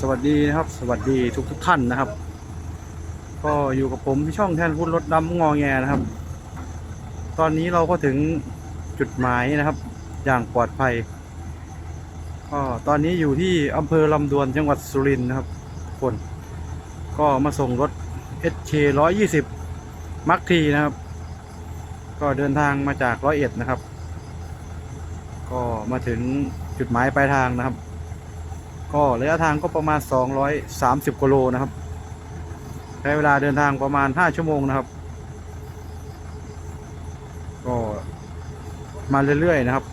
สวัสดีนะครับ สวัสดีทุกทุกท่านนะครับ ก็อยู่กับผมที่ช่องแทนพูดรถดำงอแงนะครับ ตอนนี้เราก็ถึงจุดหมายนะครับ อย่างปลอดภัย ก็ตอนนี้อยู่ที่อำเภอลำดวนจังหวัดสุรินทร์นะครับคน ก็มาส่งรถ SK 120มักทีนะครับ ก็เดินทางมาจากร้อยเอ็ดนะครับ ก็มาถึงจุดหมายปลายทางนะครับ ก็ระยะทางก็ประมาณ 230กิโลนะครับใช้เวลาเดินทางประมาณ 5 ชั่วโมงนะครับ ก็มาเรื่อยๆนะครับ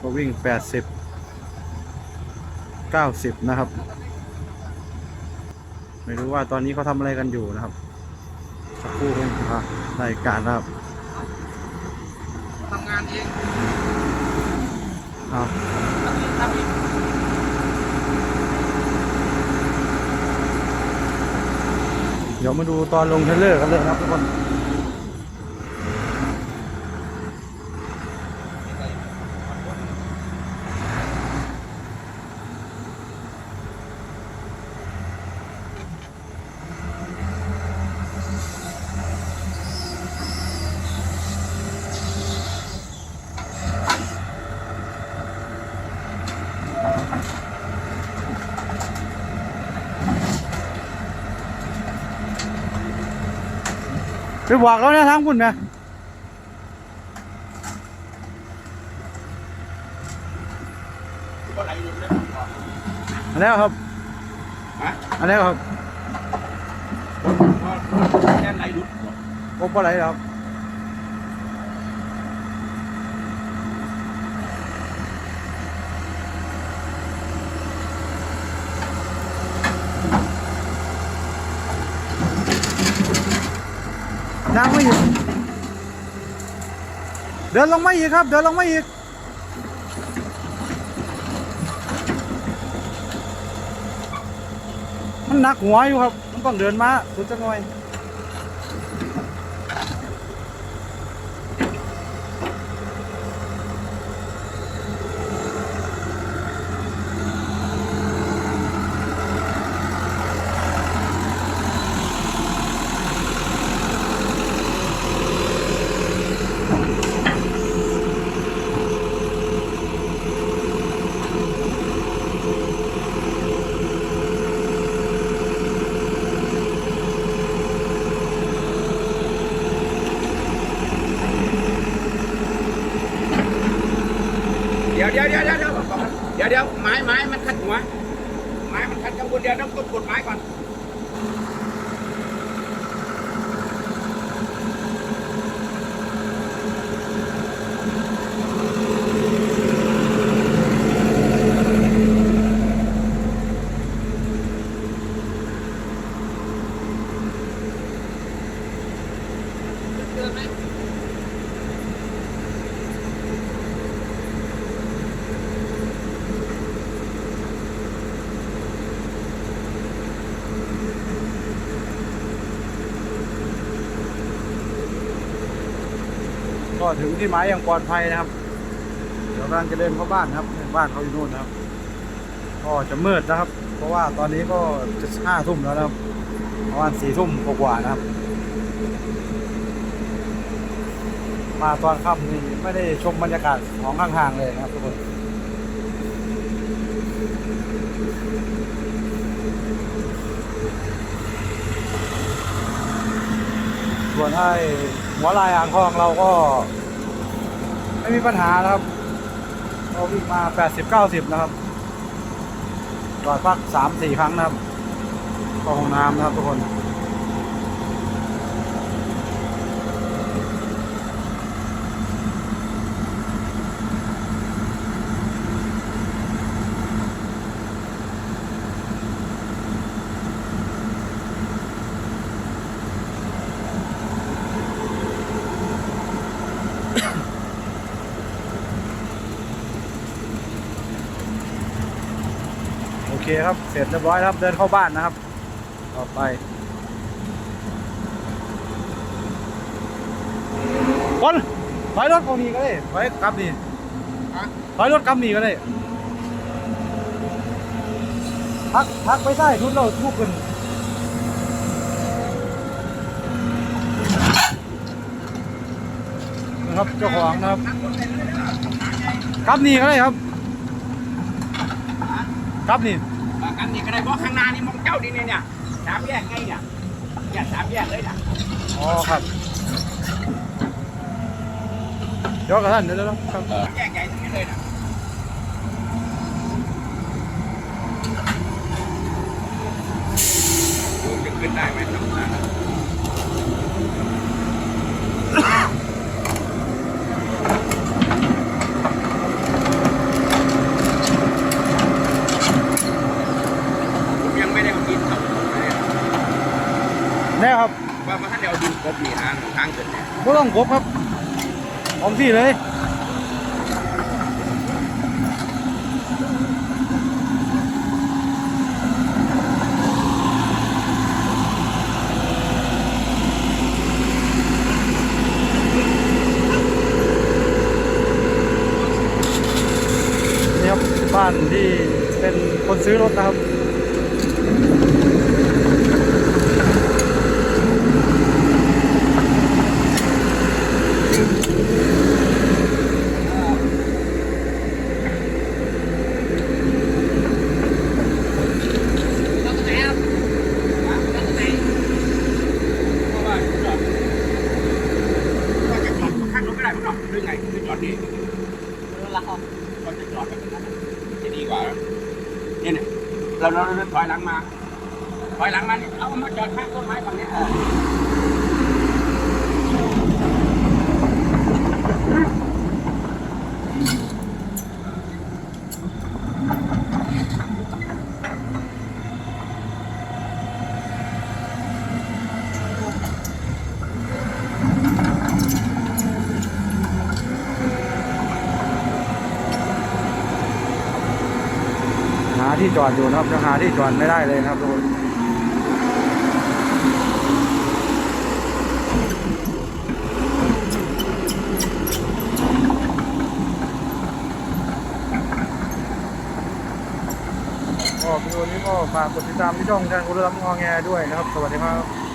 ก็วิ่ง 80 90 นะครับ ไม่รู้ว่าตอนนี้เขาทำอะไรกันอยู่นะครับสักครู่คงอะได้การนะครับทำงานเองเอาท เดี๋ยวมาดูตอนลงเทรลเลอร์กันเลยนะครับทุกคน ไปบอกแล้วนะทั้งคุณไหมก็ไหลลงได้อันนี้ครับฮะอันนี้ครับแค่ไหลลุดโอ้ปลาไหลครับ ดังไม่อีกเดินลงมาอีกครับ เดินลงมาอีกมันหนักหัวอยู่ครับ มันต้องเดินมาสุดจะหน่อย เดี๋ยวเดี๋ยวเดี๋ยวเดี๋ยวเดี๋ยวเดี๋ยวเดี๋ยวไม้ไม้มันขัดหัว ไม้มันขัดข้างบนเดียวต้องกดกดไม้ก่อน ก็ถึงที่หมายอย่างปลอดภัยนะครับ เดี๋ยวกำลังจะเดินเข้าบ้านนะครับบ้านเขาอยู่นู่นนะครับ ก็จะมืดนะครับ เพราะว่าตอนนี้ก็จะห้าทุ่มแล้วนะครับประมาณสี่ทุ่มกว่านะครับ มาตอนค่ำนี่ไม่ได้ชมบรรยากาศของข้างๆเลยนะครับทุกคนส่วนไอ้ หัวลายอ่างทองเราก็ ไม่มีปัญหานะครับ เราวิ่งมา 80 90 นะครับจอดพัก 3 4 ครั้งนะครับเข้าห้องน้ำนะครับทุกคน เคครับเสร็จเรียบร้อยแล้วครับเดินเข้าบ้านนะครับ ต่อไปคนถอยรถเขานี่ก็ได้ถอยกลับนี่ฮะถอยรถกลับนี่ก็ได้พักพักไปใต้ทุนเราทุกคนนะครับเจ้าของนะครับครับนี่ก็ได้ครับครับนี่ กันนี่ก็ได้เพราะข้างหน้านี่มองเจ้าดิเนี่ยเนี่ยสามแยกไงเนี่ยเนี่ยสามแยกเลยนะอ๋อครับเดี๋ยวกับท่านเดี๋ยวเดี๋ยวครับสามแยกใหญ่ทั้งนั้นเลยนะดูจะขึ้นได้ไหมครับผมยังไม่ได้เอาดินครับ แน่ครับ ว่ามันท่านเดียวดินกบนี่ทางเกิดเนี่ยไม่ต้องกบครับผมที่เลยนี่ครับบ้านที่เป็นคนซื้อรถนะครับ เพราะว่าจอดก็จะจ อดข้างรถก็ได้มั้งเนาะหรือไงคือจอดนี่ก็จะจอดแบบนั้นจะดีกว่าเนี่ยเนี่ยเราเราถอยหลังมาถอยหลังมาเนี่ยเอามาจอดข้างต้นไม้ฝั่งเนี้ จอดอยู่นะครับยังหาที่จอดไม่ได้เลยนะครับทุกคนก็วิดีโอนี้ก็ฝากกดติดตามที่ช่องแทนคุณรับงอแงด้วยนะครับ สวัสดีครับ